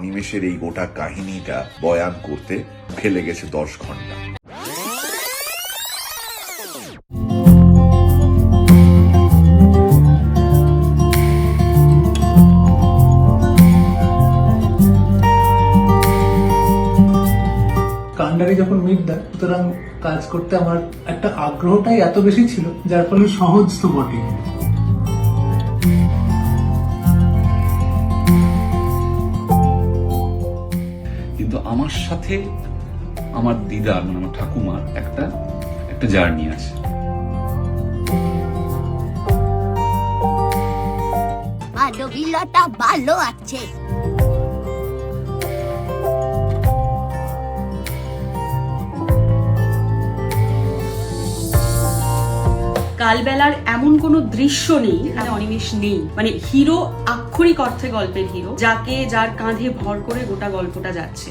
অনিমেষের এই গোটা কাহিনীটা বয়ান করতে ফেলে গেছে দশ ঘণ্টা। কান্ডারি যখন মিট দেয়, সুতরাং কাজ করতে আমার একটা আগ্রহটাই এত বেশি ছিল, যার ফলে সহজ তো বটেই। আমার সাথে আমার দিদার মানে আমার ঠাকুমার একটা একটা জার্নি আছে। মানবীলতা ভালো আছে। কালবেলার এমন কোনো দৃশ্য নেই যেখানে অনিমেষ নেই। মানে হিরো আক্ষরিক অর্থে গল্পের হিরো যাকে যার কাঁধে ভর করে গোটা গল্পটা যাচ্ছে।